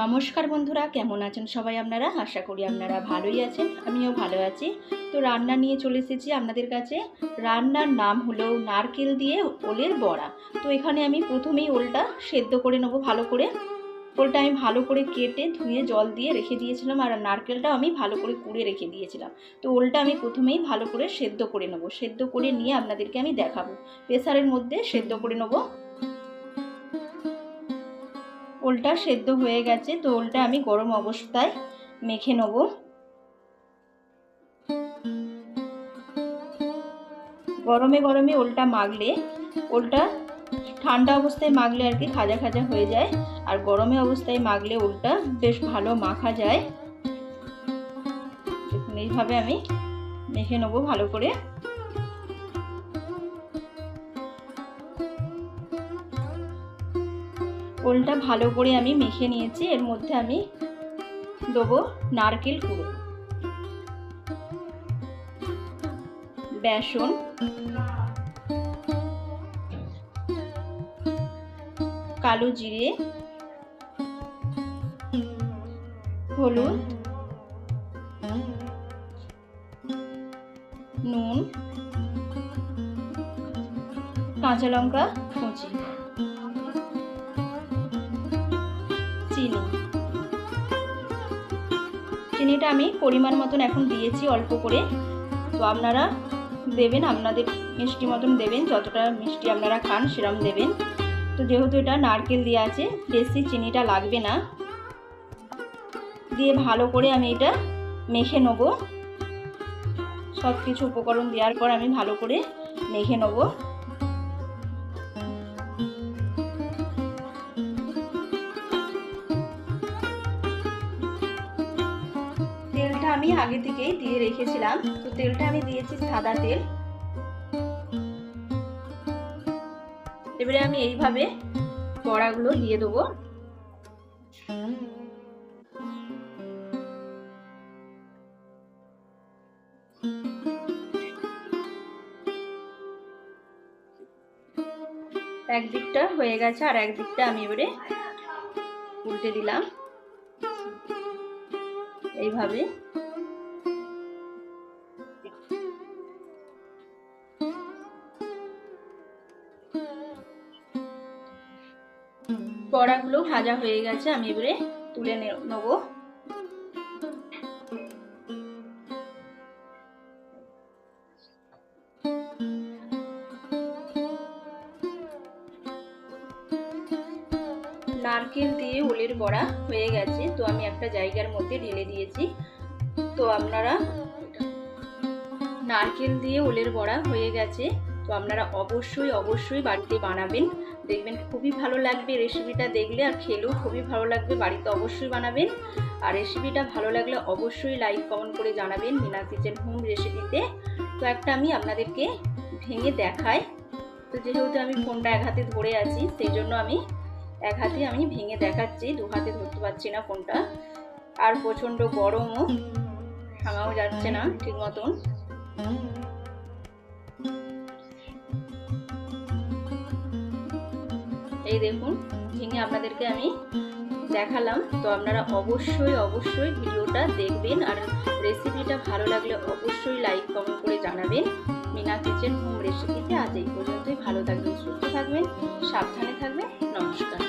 নমস্কার বন্ধুরা, কেমন আছেন সবাই আপনারা? আশা করি আপনারা ভালোই আছেন, আমিও ভালো আছি। তো রান্না নিয়ে চলে এসেছি আপনাদের কাছে। রান্নার নাম হলো নারকেল দিয়ে ওলের বড়া। তো এখানে আমি প্রথমেই ওলটা সেদ্ধ করে নেব ভালো করে। ওলটা আমি ভালো করে কেটে ধুয়ে জল দিয়ে রেখে দিয়েছিলাম আর নারকেলটা আমি ভালো করে কুড়ে রেখে দিয়েছিলাম। তো ওলটা আমি প্রথমেই ভালো করে সেদ্ধ করে নেব। সেদ্ধ করে নিয়ে আপনাদেরকে আমি দেখাবো। প্রেসারের মধ্যে সেদ্ধ করে নেব। ওলটা সেদ্ধ হয়ে গেছে, তো ওলটা আমি গরম অবস্থায় মেখে নেব। গরমে গরমে ওলটা মাগলে ওলটা ঠান্ডা অবস্থায় মাগলে আর কি খাজা খাজা হয়ে যায়, আর গরমে অবস্থায় মাগলে ওলটা বেশ ভালো মাখা যায়। এইভাবে আমি মেখে নেব ভালো করে। ওলটা ভালো করে আমি মেখে নিয়েছি। এর মধ্যে আমি দেবো নারকেল কুড়ো। বেসন। কালো জিরে। হলুদ। নুন। কাঁচা লঙ্কা কুচি। চিনি। চিনিটা আমি পরিমাণ মতন এখন দিয়েছি অল্প করে। তো আপনারা দেবেন, আপনাদের মিষ্টি মতন দেবেন, যতটা মিষ্টি আপনারা খান সেরম দেবেন। তো যেহেতু এটা নারকেল দেওয়া আছে, বেশি চিনিটা লাগবে না। দিয়ে ভালো করে আমি এটা মেখে নেব। সব কিছু উপকরণ দেওয়ার পর আমি ভালো করে মেখে নেব। আমি আগে থেকেই দিয়ে রেখেছিলাম। তো তেলটা আমি দিয়েছি সাদা তেল। এবারে আমি এইভাবে বড়াগুলো দিয়ে দেবো। একদিকটা হয়ে গেছে আর একদিকটা আমি এবারে উল্টে দিলাম। এইভাবে বড়াগুলো ভাজা হয়ে গেছে, আমি এবারে তুলে নেব। নারকেল দিয়ে ওলের বড়া হয়ে গেছে, তো আমি একটা জায়গার মধ্যে ঢেলে দিয়েছি। তো আপনারা নারকেল দিয়ে ওলের বড়া হয়ে গেছে, তো আপনারা অবশ্যই অবশ্যই বাড়িতে বানাবেন। দেখবেন খুবই ভালো লাগবে রেসিপিটা দেখলে আর খেলেও খুবই ভালো লাগবে। বাড়িতে অবশ্যই বানাবেন। আর রেসিপিটা ভালো লাগলে অবশ্যই লাইক কমেন্ট করে জানাবেন মিনা কিচেন হোম রেসিপিতে তো একটা আমি আপনাদেরকে ভেঙে দেখাই। তো যেহেতু আমি ফোনটা এক হাতে ধরে আছি, সেই জন্য আমি এক হাতে আমি ভেঙে দেখাচ্ছি, দু হাতে ধরতে পারছি না ফোনটা আর প্রচণ্ড গরমও ভাঙাও যাচ্ছে না ঠিক মতন। এই দেখুন, ভেঙে আপনাদেরকে আমি দেখালাম। তো আপনারা অবশ্যই অবশ্যই ভিডিওটা দেখবেন আর রেসিপিটা ভালো লাগলে অবশ্যই লাইক কমেন্ট করে জানাবেন। মিনা কিচেন হোম রেসিপিতে আজ এই পর্যন্তই। ভালো থাকবেন, সুস্থ থাকবেন, সাবধানে থাকবেন। নমস্কার।